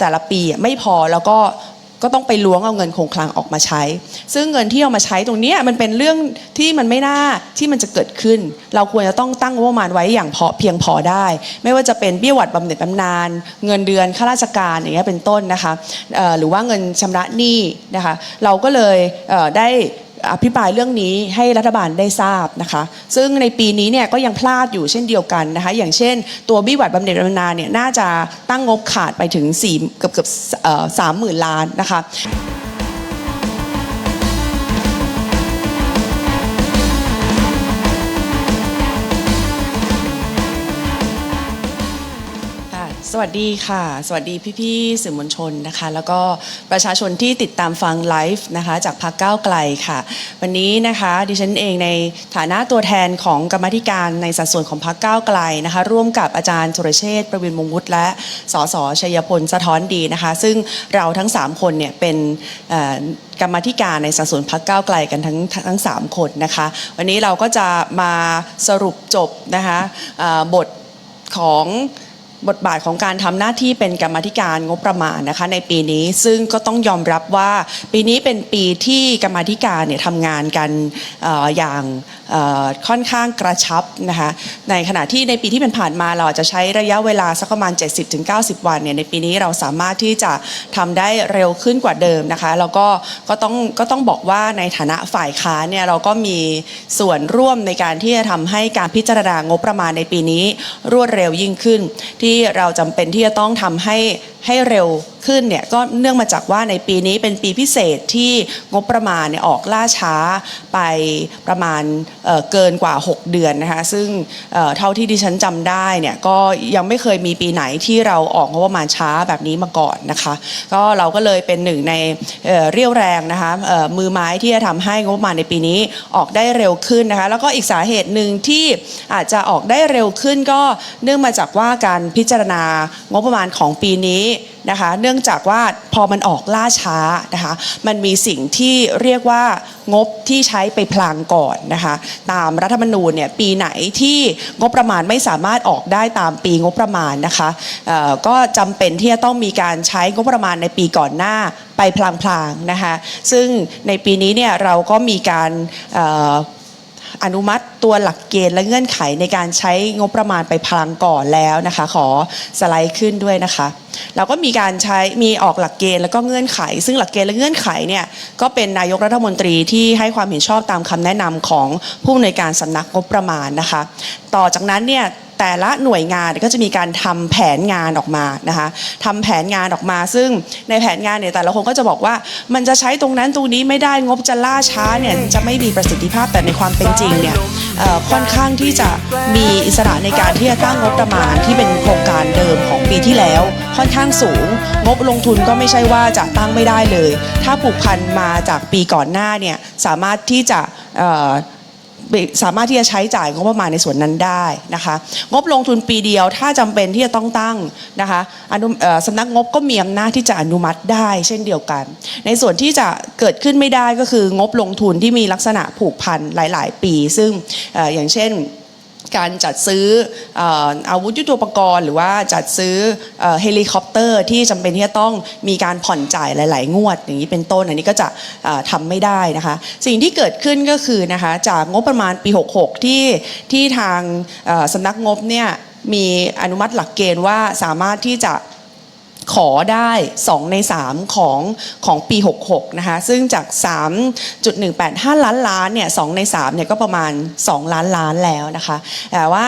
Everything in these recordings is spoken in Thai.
แต่ละปีไม่พอแล้วก็ก็ต้องไปล้วงเอาเงินคงคลังออกมาใช้ ซึ่งเงินที่เอามาใช้ตรงนี้มันเป็นเรื่องที่มันไม่น่าที่มันจะเกิดขึ้น เราควรจะต้องตั้งงบประมาณไว้อย่างพอเพียงพอได้ ไม่ว่าจะเป็นเบี้ยหวัดบำเหน็จบำนาญเงินเดือนข้าราชการอย่างเงี้ยเป็นต้นนะคะหรือว่าเงินชำระหนี้นะคะ เราก็เลยได้ อภิปรายเรื่องนี้ให้รัฐบาลได้ทราบนะคะ ซึ่งในปีนี้เนี่ยก็ยังพลาดอยู่เช่นเดียวกันนะคะ อย่างเช่น ตัวบี้วัดบำเหน็จบำนาญเนี่ยน่าจะตั้งงบขาดไปถึง4เกือบเกือบสามหมื่นล้านนะคะ สวัสดีค่ะ สวัสดีพี่ๆสื่อมวลชนนะคะ แล้วก็ประชาชนที่ติดตามฟังไลฟ์นะคะจากพรรคก้าวไกลค่ะ วันนี้นะคะดิฉันเองในฐานะตัวแทนของกรรมธิการในสัดส่วนของพรรคก้าวไกลนะคะ ร่วมกับอาจารย์สุรเชษฐ์ประวินมงวุฒิและสสชัยพลสะท้อนดีนะคะ ซึ่งเราทั้ง 3 คนเนี่ยเป็นกรรมธิการในสัดส่วนพรรคก้าวไกลกันทั้งทั้งสามคนนะคะ วันนี้เราก็จะมาสรุปจบนะคะบทของ บทบาทของการทำหน้าที่เป็นกรรมธิการงบประมาณนะคะในปีนี้ซึ่งก็ต้องยอมรับว่าปีนี้เป็นปีที่กรรมธิการเนี่ยทำงานกันออย่างค่อนข้างกระชับนะคะในขณะที่ในปีที่เป็นผ่านมาเราอาจจะใช้ระยะเวลาสักประมาณ 70-90 วันเนี่ยในปีนี้เราสามารถที่จะทำได้เร็วขึ้นกว่าเดิมนะคะแล้วก็ก็ต้องก็ต้องบอกว่าในฐานะฝ่ายค้านเนี่ยเราก็มีส่วนร่วมในการที่จะทำให้การพิจารณางบประมาณในปีนี้รวดเร็วยิ่งขึ้นที่เราจำเป็นที่จะต้องทำให้ ให้เร็วขึ้นเนี่ยก็เนื่องมาจากว่าในปีนี้เป็นปีพิเศษที่งบประมาณเนี่ยออกล่าช้าไปประมาณเเกินกว่า 6 เดือนนะคะซึ่งเเท่าที่ดิฉันจำได้เนี่ยก็ยังไม่เคยมีปีไหนที่เราออกงบประมาณช้าแบบนี้มาก่อนนะคะก็เราก็เลยเป็นหนึ่งในเเรี่ยวแรงนะคะมือไม้ที่จะทำให้งบประมาณในปีนี้ออกได้เร็วขึ้นนะคะแล้วก็อีกสาเหตุหนึ่งที่อาจจะออกได้เร็วขึ้นก็เนื่องมาจากว่าการพิจารณางบประมาณของปีนี้นะคะ เนื่องจากว่าพอมันออกล่าช้านะคะ มันมีสิ่งที่เรียกว่างบที่ใช้ไปพลางก่อนนะคะ ตามรัฐธรรมนูญเนี่ยปีไหนที่งบประมาณไม่สามารถออกได้ตามปีงบประมาณนะคะก็จำเป็นที่จะต้องมีการใช้งบประมาณในปีก่อนหน้าไปพลางๆนะคะ ซึ่งในปีนี้เนี่ยเราก็มีการ อนุมัติตัวหลักเกณฑ์และเงื่อนไขในการใช้งบประมาณไปพลังก่อนแล้วนะคะ ขอสไลด์ขึ้นด้วยนะคะเราก็มีการใช้มีออกหลักเกณฑ์แล้วก็เงื่อนไข ซึ่งหลักเกณฑ์และเงื่อนไขเนี่ยก็เป็นนายกรัฐมนตรีที่ให้ความเห็นชอบตามคำแนะนำของผู้อำนวยการสำนักงบประมาณนะคะ ต่อจากนั้นเนี่ย แต่ละหน่วยงานก็จะมีการทำแผนงานออกมานะคะทำแผนงานออกมา ซึ่งในแผนงานเนี่ยแต่ละคนก็จะบอกว่า มันจะใช้ตรงนั้นตรงนี้ไม่ได้งบจะล่าช้าเนี่ยจะไม่มีประสิทธิภาพแต่ในความเป็นจริงเนี่ยค่อนข้างที่จะมีอิสระในการที่จะตั้งงบประมาณที่เป็นโครงการเดิมของปีที่แล้ว ค่อนข้างสูง งบลงทุนก็ไม่ใช่ว่าจะตั้งไม่ได้เลย ถ้าผูกพันมาจากปีก่อนหน้าเนี่ยสามารถที่จะ สามารถที่จะใช้จ่ายงบประมาณในส่วนนั้นได้นะคะงบลงทุนปีเดียวถ้าจำเป็นที่จะต้องตั้งนะคะอนุสำนักงบก็มีอำนาจที่จะอนุมัติได้ เช่นเดียวกัน ในส่วนที่จะเกิดขึ้นไม่ได้ก็คืองบลงทุนที่มีลักษณะผูกพันหลาย ๆ ปี ซึ่งออย่างเช่น การจัดซื้ออาวุธยุทโธปกรณ์ หรือว่าจัดซื้อเฮลิคอปเตอร์ที่จำเป็นที่จะต้องมีการผ่อนจ่ายหลาย ๆ งวด อย่างนี้เป็นต้นอันนี้ก็จะเอ่อทำไม่ได้นะคะ สิ่งที่เกิดขึ้นก็คือนะคะจากงบประมาณปี 66 ที่ที่ทางเอ่อสนักงบเนี่ยมีอนุมัติหลักเกณฑ์ว่าสามารถที่จะ ขอได้ 2 ใน 3 ของของปี 66 นะคะ ซึ่งจาก 3.185 ล้านล้านเนี่ย2ใน3เนี่ยก็ประมาณ 2 ล้านล้านแล้วนะคะ แต่ว่า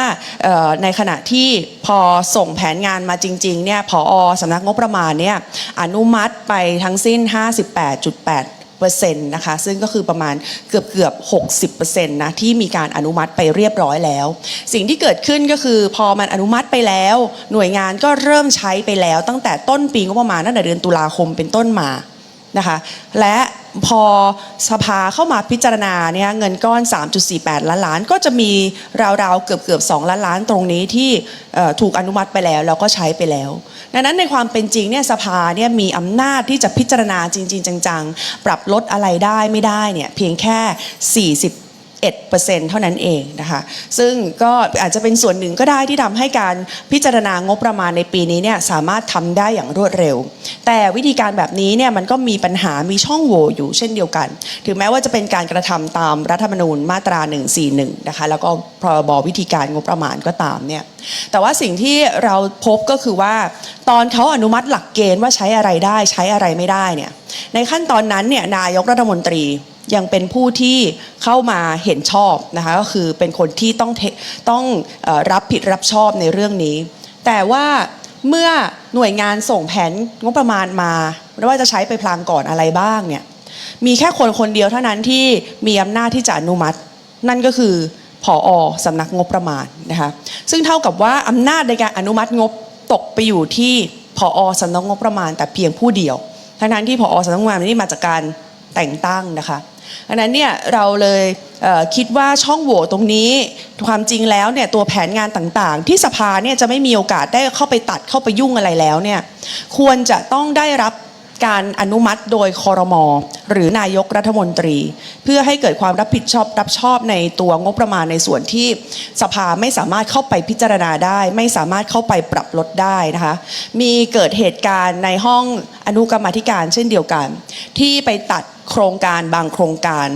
ในขณะที่พอส่งแผนงานมาจริงๆเนี่ยพอสำนักงบประมาณเนี่ยอนุมัติไปทั้งสิ้น 58.8 เปอร์เซ็นต์นะคะซึ่งก็คือประมาณเกือบเกือบ 60เปอร์เซ็นต์นะที่มีการอนุมัติไปเรียบร้อยแล้ว สิ่งที่เกิดขึ้นก็คือพอมันอนุมัติไปแล้ว หน่วยงานก็เริ่มใช้ไปแล้ว ตั้งแต่ต้นปีงบประมาณตั้งแต่เดือนตุลาคมเป็นต้นมา นะคะและพอสภาเข้ามาพิจารณาเนี่ยเงินก้อน 3.48 ล้านล้าน ก็จะมีราวๆเกือบเกือบ2ล้านล้านตรงนี้ที่ถูกอนุมัติไปแล้วแล้วก็ใช้ไปแล้ว ดังนั้นในความเป็นจริงเนี่ยสภาเนี่ยมีอำนาจที่จะพิจารณาจริง ๆ จัง ๆ ปรับลดอะไรได้ไม่ได้เนี่ยเพียงแค่ 40 11%เท่านั้นเองนะคะซึ่งก็อาจจะเป็นส่วนหนึ่งก็ได้ที่ทำให้การพิจารณางบประมาณในปีนี้เนี่ยสามารถทำได้อย่างรวดเร็ว แต่วิธีการแบบนี้เนี่ยมันก็มีปัญหามีช่องโหว่อยู่เช่นเดียวกัน ถึงแม้ว่าจะเป็นการกระทำตามรัฐธรรมนูญมาตรา 141 นะคะแล้วก็พรบวิธีการงบประมาณก็ตามเนี่ยแต่ว่าสิ่งที่เราพบก็คือว่า ตอนเขาอนุมัติหลักเกณฑ์ว่าใช้อะไรได้ใช้อะไรไม่ได้เนี่ยในขั้นตอนนั้นเนี่ยนายกรัฐมนตรี ยังเป็นผู้ที่เข้ามาเห็นชอบนะคะก็คือเป็นคนที่ต้องต้องรับผิดรับชอบในเรื่องนี้ แต่ว่าเมื่อหน่วยงานส่งแผนงบประมาณมาไม่ว่าจะใช้ไปพลางก่อนอะไรบ้างเนี่ยมีแค่คนคนเดียวเท่านั้นที่มีอำนาจที่จะอนุมัติ นั่นก็คือผอสำนักงบประมาณนะคะซึ่งเท่ากับว่าอำนาจในการอนุมัติงบตกไปอยู่ที่ผอสำนักงบประมาณ แต่เพียงผู้เดียวทั้งนั้นที่ผอสำนักงบประมาณนี่มาจากการแต่งตั้งนะคะ อันนั้นเนี่ยเราเลยเคิดว่าช่องโหว่ตรงนี้ความจริงแล้วเนี่ยตัวแผนงานต่างๆ ที่สภาเนี่ยจะไม่มีโอกาสได้เข้าไปตัดเข้าไปยุ่งอะไรแล้วเนี่ยควรจะต้องได้รับ การอนุมัติโดยคอรมอหรือนายกรัฐมนตรี เพื่อให้เกิดความรับผิดชอบรับชอบในตัวงบประมาณในส่วนที่สภาไม่สามารถเข้าไปพิจารณาได้ ไม่สามารถเข้าไปปรับลดได้นะคะ มีเกิดเหตุการณ์ในห้องอนุกรรมธิการเช่นเดียวกัน ที่ไปตัดโครงการบางโครงการ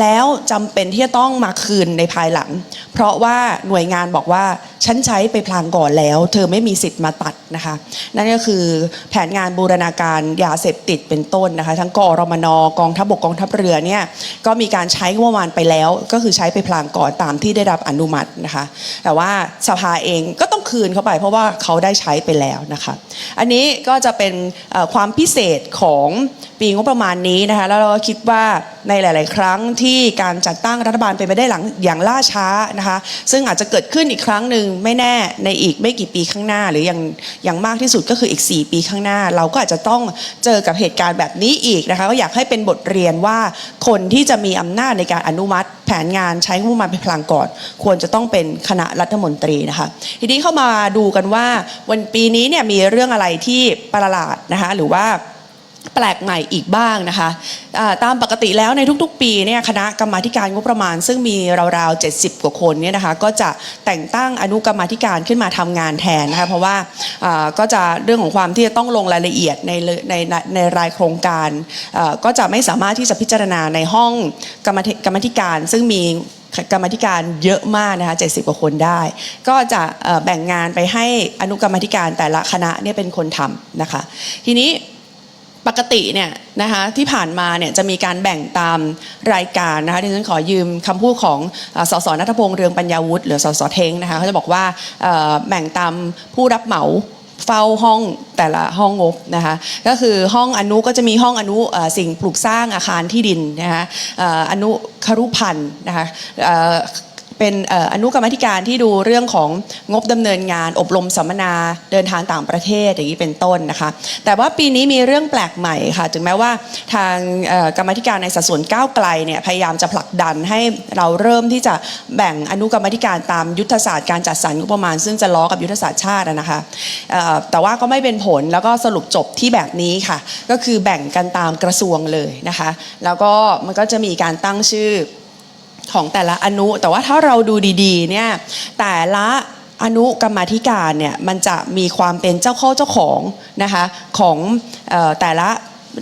แล้วจำเป็นที่จะต้องมาคืนในภายหลัง เพราะว่าหน่วยงานบอกว่าฉันใช้ไปพลางก่อนแล้ว เธอไม่มีสิทธิ์มาตัดนะคะ นั่นก็คือแผนงานบูรณาการยาเสพติดเป็นต้นนะคะ ทั้งกอรมนกองทัพบกกองทัพเรือเนี่ยก็มีการใช้งบประมาณไปแล้ว ก็คือใช้ไปพลางก่อนตามที่ได้รับอนุมัตินะคะ แต่ว่าสภาเองก็ต้องคืนเข้าไป เพราะว่าเขาได้ใช้ไปแล้วนะคะ อันนี้ก็จะเป็นความพิเศษของปีงบประมาณนี้นะคะ แล้วเราก็คิดว่า ในหลาย ๆ ครั้งที่การจัดตั้งรัฐบาลเป็นไปได้หลังอย่างล่าช้านะคะซึ่งอาจจะเกิดขึ้นอีกครั้งหนึ่งไม่แน่ในอีกไม่กี่ปีข้างหน้า หรืออย่างอย่างมากที่สุดก็คืออีก 4 ปีข้างหน้า เราก็อาจจะต้องเจอกับเหตุการณ์แบบนี้อีกนะคะก็อยากให้เป็นบทเรียนว่าคนที่จะมีอำนาจในการอนุมัติ แผนงานใช้งบประมาณเป็นพลางก่อน ควรจะต้องเป็นคณะรัฐมนตรีนะคะทีนี้เข้ามาดูกันว่าวันปีนี้เนี่ยมีเรื่องอะไรที่ประหลาดนะคะหรือว่า แปลกใหม่อีกบ้างนะคะตามปกติแล้วในทุกๆ ปีเนี่ยคณะกรรมาการงบประมาณ ซึ่งมีราวๆ 70 กว่าคนเนี่ยนะคะก็จะแต่งตั้งอนุกรรมาการขึ้นมาทำงานแทนนะคะเพราะว่าก็จะเรื่องของความที่จะต้องลงรายละเอียดในในในรายโครงการก็จะไม่สามารถที่จะพิจารณาในห้องกรรมกรรมาการ ซึ่งมีกรรมาธิการเยอะมากนะคะ70 กว่าคนได้ ก็จะแบ่งงานไปให้อนุกรรมธิการแต่ละคณะเนี่ยเป็นคนทำนะคะ ทีนี้ ปกติเนี่ยนะคะที่ผ่านมาเนี่ยจะมีการแบ่งตามรายการนะคะที่ฉันขอยืมคำพูดของสสนัทพงษ์เรืองปัญญาวุฒิหรือสสเทงนะคะเขาจะบอกว่าแบ่งตามผู้รับเหมาเฝ้าห้องแต่ละห้องงบนะคะก็คือห้องอนุก็จะมีห้องอนุสิ่งปลูกสร้างอาคารที่ดินนะคะเอ่ออนุครุพันธ์นะคะ เป็นอนุกรรมธิการที่ดูเรื่องของงบดำเนินงาน อบรมสัมมนาเดินทางต่างประเทศอย่างนี้เป็นต้นนะคะ แต่ว่าปีนี้มีเรื่องแปลกใหม่ค่ะ ถึงแม้ว่าทางกรรมธิการในสัดส่วนก้าวไกลเนี่ยพยายามจะผลักดันให้เราเริ่มที่จะแบ่งอนุกรรมธิการตามยุทธศาสตร์การจัดสรรงบประมาณ ซึ่งจะล้อกับยุทธศาสตร์ชาตินะคะแต่ว่าก็ไม่เป็นผลแล้วก็สรุปจบที่แบบนี้ค่ะ ก็คือแบ่งกันตามกระทรวงเลยนะคะ แล้วก็มันก็จะมีการตั้งชื่อ ของแต่ละอนุ แต่ว่าถ้าเราดูดีๆเนี่ยแต่ละอนุกรรมธิการเนี่ยมันจะมีความเป็นเจ้าข้าเจ้าของนะคะของออแต่ละ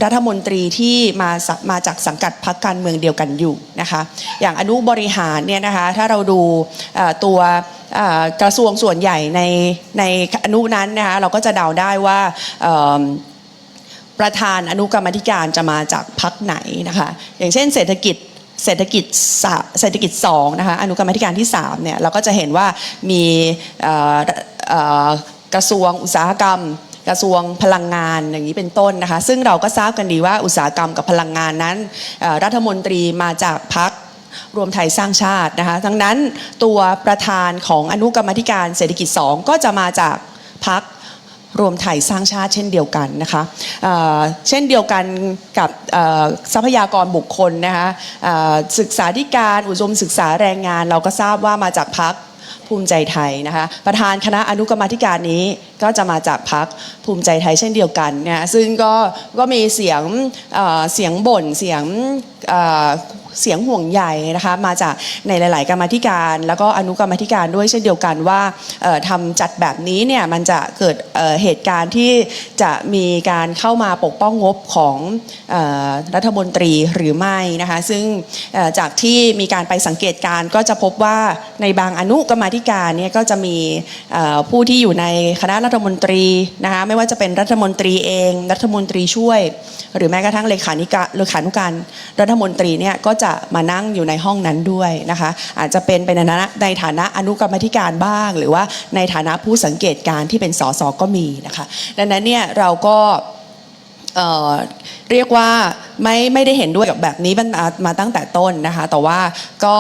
รัฐมนตรีที่มามาจากสังกัดพรรคการเมืองเดียวกันอยู่นะคะอย่างอนุบริหารเนี่ยนะคะถ้าเราดูตัวกระทรวงส่วนใหญ่ในในอนุนั้นนะคะเราก็จะเดาได้ว่าประธานอนุกรรมธิการจะมาจากพักไหนนะคะอย่างเช่นเศรษฐกิจ เศรษฐกิจสาเศรษฐกิจสองนะคะอนุกรรมธิการที่3เนี่ยเราก็จะเห็นว่ามีกระทรวงอุตสาหกรรมกระทรวงพลังงานอย่างนี้เป็นต้นนะคะ ซึ่งเราก็ทราบกันดีว่าอุตสาหกรรมกับพลังงานนั้น รัฐมนตรีมาจากพักรวมไทยสร้างชาตินะคะดังนั้นตัวประธานของอนุกรรมธิการเศรษฐกิจ 2 ก็จะมาจากพัก รวมไทยสร้างชาติเช่นเดียวกันนะคะเช่นเดียวกันกับทรัพยากรบุคคลนะคะศึกษาธิการอุดมศึกษาแรงงาน เราก็ทราบว่ามาจากพักภูมิใจไทยนะคะประธานคณะอนุกรรมธิการนี้ก็จะมาจากพักภูมิใจไทยเช่นเดียวกันนะซึ่งก็ก็มีเสียงเสียงบ่นเสียง เสียงห่วงใยนะคะมาจากในหลาย ๆ กรรมธิการ แล้วก็อนุกรรมธิการด้วยเช่นเดียวกันว่าเอ่อทำจัดแบบนี้เนี่ยมันจะเกิดเหตุการณ์ที่จะมีการเข้ามาปกป้องงบของรัฐมนตรีหรือไม่นะคะซึ่งจากที่มีการไปสังเกตการก็จะพบว่าในบางอนุกรรมธิการเนี่ยก็จะมีผู้ที่อยู่ในคณะรัฐมนตรีนะคะไม่ว่าจะเป็นรัฐมนตรีเอง รัฐมนตรีช่วย หรือแม้กระทั่งเลขานิกาเลขานุการรัฐมนตรีเนี่ยก็จะมานั่งอยู่ในห้องนั้นด้วยนะคะ อาจจะเป็นเป็นในฐานะในฐานะอนุกรรมธิการบ้าง หรือว่าในฐานะผู้สังเกตการณ์ที่เป็นสสก็มีนะคะ ดังนั้นเนี่ยเราก็เรียกว่าไม่ไม่ได้เห็นด้วยกับแบบนี้มามาตั้งแต่ต้นนะคะ แต่ว่าก็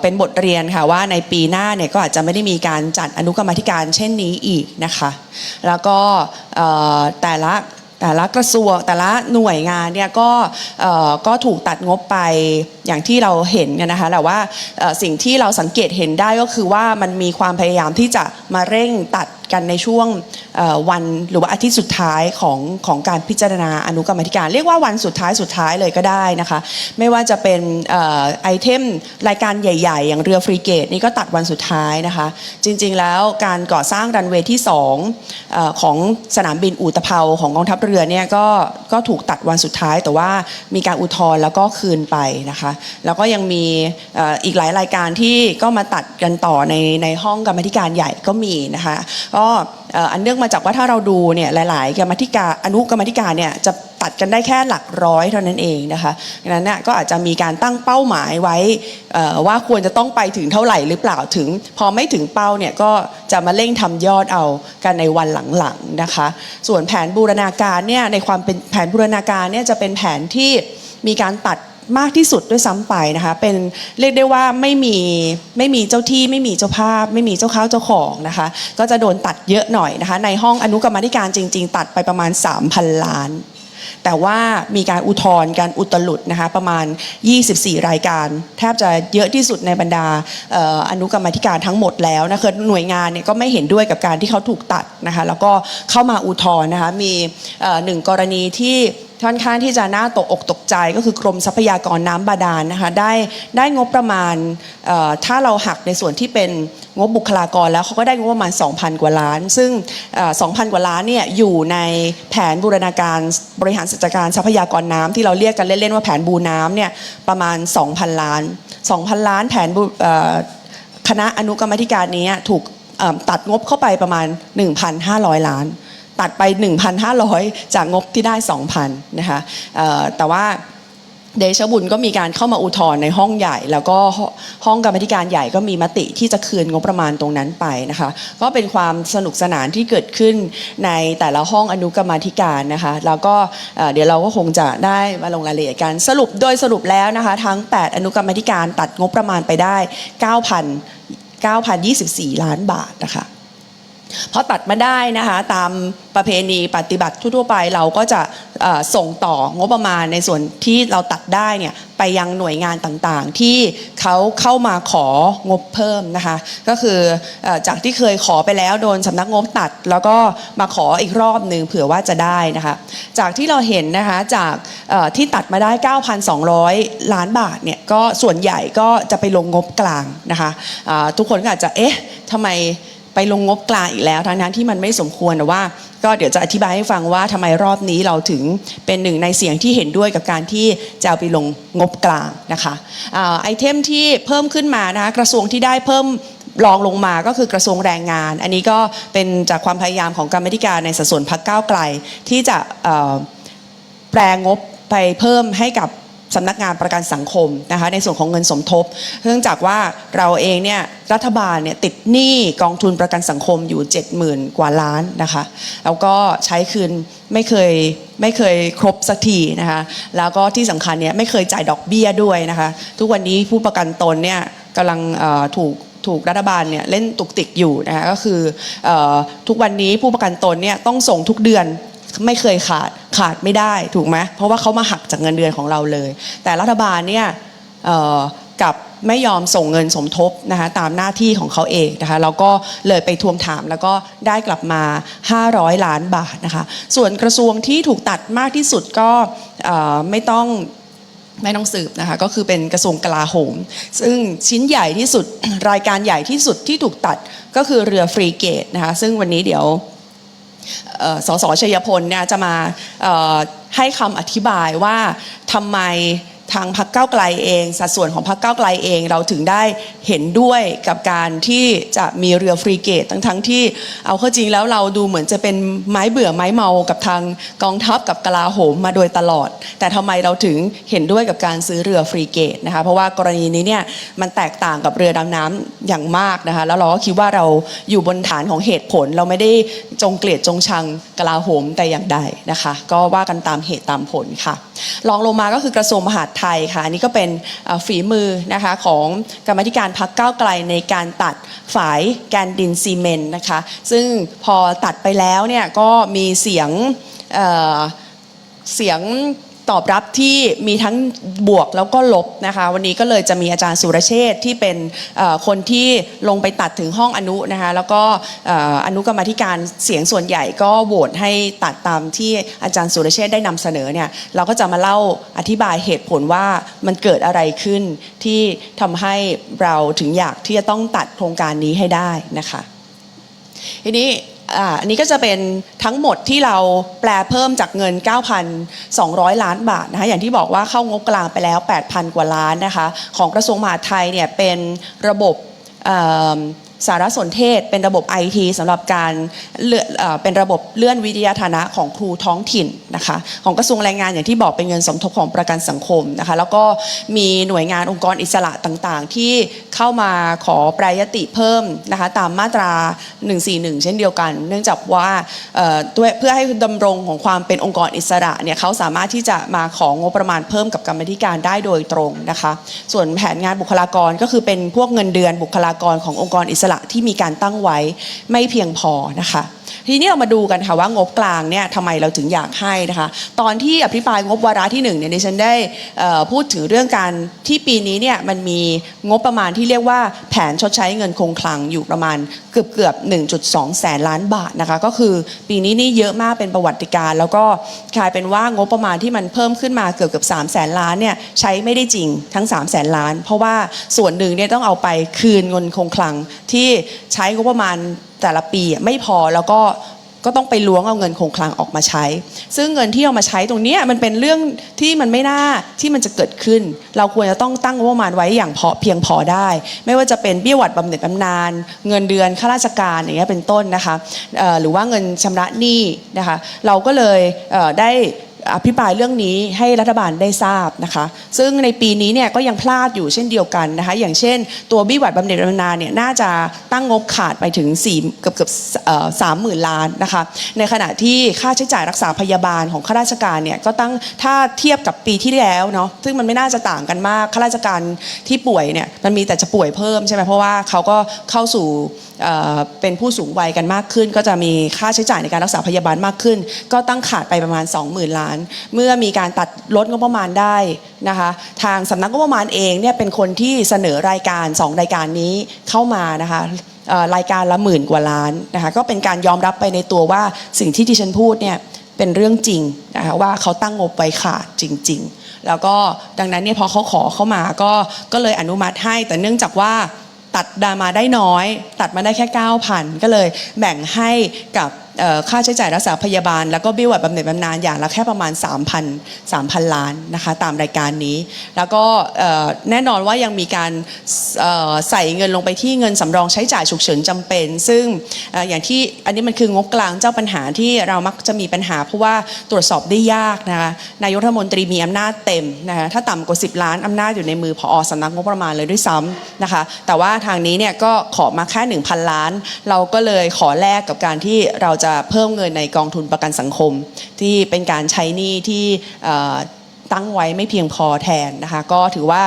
เป็นบทเรียนค่ะว่าในปีหน้าเนี่ยก็อาจจะไม่ได้มีการจัดอนุกรรมธิการเช่นนี้อีกนะคะ แล้วก็แต่ละ แต่ละกระทรวงแต่ละหน่วยงานเนี่ยก็ก็ถูกตัดงบไปอย่างที่เราเห็นกันนะคะแต่ว่าสิ่งที่เราสังเกตเห็นได้ก็คือว่ามันมีความพยายามที่จะมาเร่งตัดกันในช่วงวันหรือว่าอาทิตย์สุดท้ายของของการพิจารณาอนุกรรมธิการ เรียกว่าวันสุดท้ายสุดท้ายเลยก็ได้นะคะ ไม่ว่าจะเป็นไอเทมรายการใหญ่ ๆ อย่างเรือฟรีเกตนี่ก็ตัดวันสุดท้ายนะคะ จริงๆแล้วการก่อสร้างรันเวย์ที่2อของสนามบินอูตะเภาของกองทัพเรือเนี่ยก็ก็ถูกตัดวันสุดท้าย แต่ว่ามีการอุทธรณ์แล้วก็คืนไปนะคะแล้วก็ยังมีอีกหลายรายการที่ก็มาตัดกันต่อในในห้องกรรมธิการใหญ่ก็มีนะคะก็อันเนื่องมาจากว่าถ้าเราดูเนี่ยหลาย ๆ กรรมธิการอนุกรรมธิการเนี่ยจะตัดกันได้แค่หลักร้อยเท่านั้นเองนะคะดังนั้นเนี่ยก็อาจจะมีการตั้งเป้าหมายไว้ว่าควรจะต้องไปถึงเท่าไหร่หรือเปล่าถึง พอไม่ถึงเป้าเนี่ยก็จะมาเร่งทำยอดเอากันในวันหลัง ๆ นะคะ ส่วนแผนบูรณาการเนี่ยในความเป็นแผนบูรณาการเนี่ยจะเป็นแผนที่มีการตัด มากที่สุดด้วยซ้ำไปนะคะเป็นเรียกได้ว่าไม่มีไม่มีเจ้าที่ไม่มีเจ้าภาพ ไม่มีเจ้าข้าวเจ้าของนะคะก็จะโดนตัดเยอะหน่อยนะคะในห้องอนุกรรมธิการจริง ๆ ตัดไปประมาณ 3,000 ล้าน แต่ว่ามีการอุทธรณ์การอุตลุดนะคะประมาณ 24 รายการ แทบจะเยอะที่สุดในบรรดาออนุกรรมธิการทั้งหมดแล้วนะคะหน่วยงานเนี่ยก็ไม่เห็นด้วยกับการที่เขาถูกตัดนะคะแล้วก็เข้ามาอุทธรณ์นะคะมีหนึ่งกรณีที่ ค่อนข้างที่จะน่าตกอกตกใจก็คือกรมทรัพยากรน้ำบาดาลนะคะได้ได้งบประมาณถ้าเราหักในส่วนที่เป็นงบบุคลากรแล้วเขาก็ได้งบประมาณ 2,000 กว่าล้าน ซึ่ง 2,000 กว่าล้านเนี่ยอยู่ในแผนบูรณาการบริหารจัดการทรัพยากรน้ำที่เราเรียกกันเล่นๆว่าแผนบูน้ำเนี่ยประมาณ 2,000 ล้าน 2,000 ล้านแผนคณะอนุกรรมธิการนี้ถูกตัดงบเข้าไปประมาณ 1,500 ล้าน ตัดไป 1,500 จากงบที่ได้ 2,000นะคะแต่ว่าเดชบุญก็มีการเข้ามาอุทธรณ์ในห้องใหญ่ แล้วก็ห้องกรรมธิการใหญ่ก็มีมติที่จะคืนงบประมาณตรงนั้นไปนะคะ ก็เป็นความสนุกสนานที่เกิดขึ้นในแต่ละห้องอนุกรรมธิการนะคะ แล้วก็เดี๋ยวเราก็คงจะได้มาลงรายละเอียดกันสรุปโดยสรุปแล้วนะคะ ทั้ง 8 อนุกรรมธิการตัดงบประมาณไปได้ 9,000 9,024 ล้านบาทนะคะ พอตัดมาได้นะคะตามประเพณีปฏิบัติทั่วไปเราก็จะส่งต่องบประมาณในส่วนที่เราตัดได้เนี่ยไปยังหน่วยงานต่างๆ ที่เขาเข้ามาของบเพิ่มนะคะ ก็คือจากที่เคยขอไปแล้วโดนสำนักงบตัด แล้วก็มาขออีกรอบหนึ่งเผื่อว่าจะได้นะคะจากที่เราเห็นนะคะจากที่ตัดมาได้ 9,200 ล้านบาทเนี่ยก็ส่วนใหญ่ก็จะไปลงงบกลางนะคะทุกคนก็อาจจะเอ๊ะทำไม ไปลงงบกลางอีกแล้วทั้งนั้นที่มันไม่สมควรแต่ว่า ก็เดี๋ยวจะอธิบายให้ฟังว่าทำไมรอบนี้เราถึงเป็นหนึ่งในเสียงที่เห็นด้วยกับการที่จะเอาไปลงงบกลางนะคะไอเทมที่เพิ่มขึ้นมานะคะกระทรวงที่ได้เพิ่มรองลงมาก็คือกระทรวงแรงงาน อันนี้ก็เป็นจากความพยายามของกรรมธิการในสัดส่วนพักก้าวไกล ที่จะแปลงบไปเพิ่มให้กับ สำนักงานประกันสังคมนะคะในส่วนของเงินสมทบ เนื่องจากว่าเราเองเนี่ยรัฐบาลเนี่ยติดหนี้กองทุนประกันสังคมอยู่ 70,000 กว่าล้านนะคะแล้วก็ใช้คืนไม่เคยไม่เคยครบสักทีนะคะแล้วก็ที่สำคัญเนี่ยไม่เคยจ่ายดอกเบี้ยด้วยนะคะทุกวันนี้ผู้ประกันตนเนี่ยกำลังเอ่อถูกถูกรัฐบาลเนี่ยเล่นตุกติกอยู่นะคะก็คือเออทุกวันนี้ผู้ประกันตนเนี่ยต้องส่งทุกเดือน ไม่เคยขาดขาดไม่ได้ถูกไหมเพราะว่าเขามาหักจากเงินเดือนของเราเลย แต่รัฐบาลเนี่ยกับไม่ยอมส่งเงินสมทบนะคะตามหน้าที่ของเขาเองนะคะเราก็เลยไปทวงถามแล้วก็ได้กลับมา 500 ล้านบาทนะคะส่วนกระทรวงที่ถูกตัดมากที่สุดก็ไม่ต้องไม่ต้องสืบนะคะก็คือเป็นกระทรวงกลาโหม ซึ่งชิ้นใหญ่ที่สุดรายการใหญ่ที่สุดที่ถูกตัดก็คือเรือฟรีเกตนะคะซึ่งวันนี้เดี๋ยว สสชัยพลเนี่ยจะมาให้คำอธิบายว่าทำไม ทางพรรคก้าไกลเอง สัดส่วนของพรรคก้าไกลเอง เราถึงได้เห็นด้วยกับการที่จะมีเรือฟรีเกตทั้งทั้งๆที่เอาเข้าจริงแล้วเราดูเหมือนจะเป็นไม้เบื่อไม้เมากับทางกองทัพกับกลาโหมมาโดยตลอด แต่ทำไมเราถึงเห็นด้วยกับการซื้อเรือฟรีเกตนะคะเพราะว่ากรณีนี้เนี่ยมันแตกต่างกับเรือดำน้ำอย่างมากนะคะแล้วเราก็คิดว่าเราอยู่บนฐานของเหตุผลเราไม่ได้จงเกลียดจงชังกลาโหมแต่อย่างใดนะคะ ก็ว่ากันตามเหตุตามผลค่ะรองลงมาก็คือกระทรวงมหาดไทยค่ะนี่ก็เป็นฝีมือนะคะของกรรมธิการพักเก้าไกลในการตัดฝายแกนดินซีเมนต์นะคะ ซึ่งพอตัดไปแล้วเนี่ยก็มีเสียงเเสียง ตอบรับที่มีทั้งบวกแล้วก็ลบนะคะวันนี้ก็เลยจะมีอาจารย์สุรเชษฐ์ที่เป็นคนที่ลงไปตัดถึงห้องอนุนะคะแล้วก็อนุกรรมธิการเสียงส่วนใหญ่ก็โหวตให้ตัดตามที่อาจารย์สุรเชษฐ์ได้นำเสนอเนี่ยเราก็จะมาเล่าอธิบายเหตุผลว่ามันเกิดอะไรขึ้นที่ทำให้เราถึงอยากที่จะต้องตัดโครงการนี้ให้ได้นะคะทีนี้ อ่าอันนี้ก็จะเป็นทั้งหมดที่เราแปลเพิ่มจากเงิน 9,200 ล้านบาทนะคะอย่างที่บอกว่าเข้างบกลางไปแล้ว 8,000 กว่าล้านนะคะของกระทรวงมหาดไทยเนี่ยเป็นระบบ สารสนเทศ เป็นระบบ IT สำหรับการเเป็นระบบเลื่อนวิทยาฐานะของครูท้องถิ่นนะคะของกระทรวงแรงงานอย่างที่บอกเป็นเงินสมทบของประกันสังคมนะคะแล้วก็มีหน่วยงานองค์กรอิสระต่างๆ ที่เข้ามาขอแปรยติเพิ่มนะคะตามมาตรา 141 เช่นเดียวกัน เนื่องจากว่าเเพื่อให้ดำรงของความเป็นองค์กรอิสระเนี่ยเขาสามารถที่จะมาของงบประมาณเพิ่มกับกรรมธิการได้โดยตรงนะคะส่วนแผนงานบุคลากรก็คือเป็นพวกเงินเดือนบุคลากรขององค์กรอิสระที่มีการตั้งไว้ไม่เพียงพอนะคะ ทีนี้เรามาดูกันค่ะว่างบกลางเนี่ยทำไมเราถึงอยากให้นะคะตอนที่อภิปรายงบวาระที่หนึ่งเนี่ยดิฉันได้พูดถึงเรื่องการที่ปีนี้เนี่ยมันมีงบประมาณที่เรียกว่าแผนชดใช้เงินคงคลังอยู่ประมาณเกือบเกือบ1.2 แสนล้านบาทนะคะก็คือปีนี้นี่เยอะมากเป็นประวัติการ แล้วก็กลายเป็นว่างบประมาณที่มันเพิ่มขึ้นมาเกือบเกือบ3แสนล้านเนี่ยใช้ไม่ได้จริงทั้ง3แสนล้าน เพราะว่าส่วนหนึ่งเนี่ยต้องเอาไปคืนเงินคงคลังที่ใช้งบประมาณ แต่ละปีไม่พอแล้วก็ก็ต้องไปล้วงเอาเงินคงคลังออกมาใช้ ซึ่งเงินที่เอามาใช้ตรงนี้มันเป็นเรื่องที่มันไม่น่าที่มันจะเกิดขึ้น เราควรจะต้องตั้งงบประมาณไว้อย่างพอเพียงพอได้ ไม่ว่าจะเป็นเบี้ยหวัดบำเหน็จบำนาญเงินเดือนข้าราชการอย่างเงี้ยเป็นต้นนะคะหรือว่าเงินชำระหนี้นะคะ เราก็เลยได้ อภิปรายเรื่องนี้ให้รัฐบาลได้ทราบนะคะ ซึ่งในปีนี้เนี่ยก็ยังพลาดอยู่เช่นเดียวกันนะคะ อย่างเช่น ตัวบี้หวัดบำเหน็จบำนาญเนี่ยน่าจะตั้งงบขาดไปถึง4เกือบเกือบสามหมื่นล้านนะคะ ในขณะที่ค่าใช้จ่ายรักษาพยาบาลของข้าราชการเนี่ยก็ตั้งถ้าเทียบกับปีที่แล้วเนาะซึ่งมันไม่น่าจะต่างกันมากข้าราชการที่ป่วยเนี่ยมันมีแต่จะป่วยเพิ่มใช่ไหมเพราะว่าเขาก็เข้าสู่ เป็นผู้สูงวัยกันมากขึ้น ก็จะมีค่าใช้จ่ายในการรักษาพยาบาลมากขึ้น ก็ตั้งขาดไปประมาณ 20,000 ล้าน เมื่อมีการตัดลดงบประมาณได้นะคะทางสำนักงบประมาณเองเนี่ยเป็นคนที่เสนอรายการ 2 รายการนี้เข้ามานะคะรายการละหมื่นกว่าล้านนะคะก็เป็นการยอมรับไปในตัวว่าสิ่งที่ที่ฉันพูดเนี่ยเป็นเรื่องจริงนะคะว่าเขาตั้งงบไว้ขาดจริง ๆ แล้วก็ดังนั้นเนี่ยพอเขาขอเข้ามาก็ก็เลยอนุมัติให้แต่เนื่องจากว่า ตัดดามาได้น้อย ตัดมาได้แค่ 9,000 ก็เลยแบ่งให้กับ ค่าใช้จ่ายรักษาพยาบาล แล้วก็บิ้วบำเหน็จบำนาญอย่างละแค่ประมาณ 3,000 3,000 ล้านนะคะตามรายการนี้ แล้วก็แน่นอนว่ายังมีการใส่เงินลงไปที่เงินสำรองใช้จ่ายฉุกเฉินจำเป็น ซึ่งเอ่ออย่างที่อันนี้มันคืองบกลางเจ้าปัญหาที่เรามักจะมีปัญหา เพราะว่าตรวจสอบได้ยากนะคะนายกรัฐมนตรีมีอำนาจเต็มนะคะถ้าต่ำกว่า 10 ล้านอำนาจอยู่ในมือพอสำนักงบประมาณเลยด้วยซ้ำนะคะแต่ว่าทางนี้เนี่ยก็ขอมาแค่ 1,000 ล้าน เราก็เลยขอแลกกับการที่เราจะเพิ่มเงินในกองทุนประกันสังคม ที่เป็นการใช้หนี้ที่ตั้งไว้ไม่เพียงพอแทนนะคะก็ถือว่า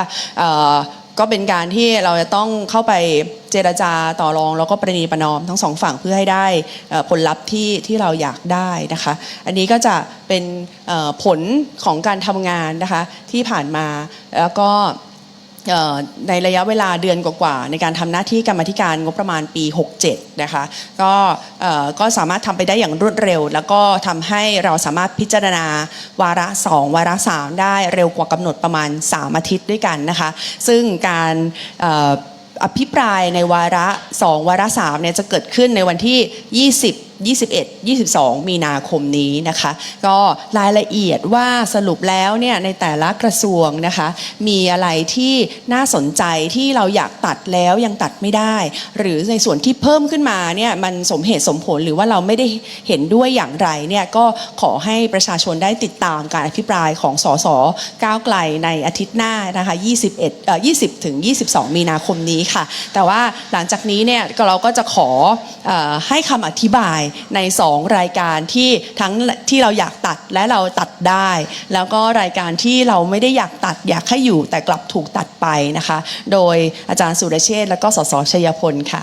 ก็เป็นการที่เราจะต้องเข้าไปเจรจาต่อรอง แล้วก็ประนีประนอมทั้งสองฝั่งเพื่อให้ได้ผลลัพธ์ที่ที่เราอยากได้นะคะ อันนี้ก็จะเป็นผลของการทำงานนะคะที่ผ่านมาแล้วก็ ในระยะเวลาเดือนกว่าๆในการทำหน้าที่กรรมธิการงบประมาณปี 67 นะคะก็ก็สามารถทำไปได้อย่างรวดเร็ว แล้วก็ทำให้เราสามารถพิจารณาวาระ 2 วาระ 3 ได้เร็วกว่ากำหนดประมาณ 3 อาทิตย์ด้วยกันนะคะซึ่งการเอ่ออภิปรายในวาระ 2 วาระ3เนี่ยจะเกิดขึ้นในวันที่ 20 21 22 มีนาคมนี้นะคะ ก็รายละเอียดว่าสรุปแล้วเนี่ยในแต่ละกระทรวงนะคะ มีอะไรที่น่าสนใจที่เราอยากตัดแล้วยังตัดไม่ได้ หรือในส่วนที่เพิ่มขึ้นมาเนี่ยมันสมเหตุสมผลหรือว่าเราไม่ได้เห็นด้วยอย่างไรเนี่ยก็ขอให้ประชาชนได้ติดตามการอภิปรายของสสก้าวไกลในอาทิตย์หน้านะคะ 21เอ่อ20 ถึง 22 มีนาคมนี้ค่ะ แต่ว่าหลังจากนี้เนี่ยเราก็จะขอออให้คำอธิบายใน 2 รายการที่ทั้งที่เราอยากตัดและเราตัดได้ แล้วก็รายการที่เราไม่ได้อยากตัดอยากให้อยู่แต่กลับถูกตัดไปนะคะ โดยอาจารย์สุรเชษและก็สสชัยพลค่ะ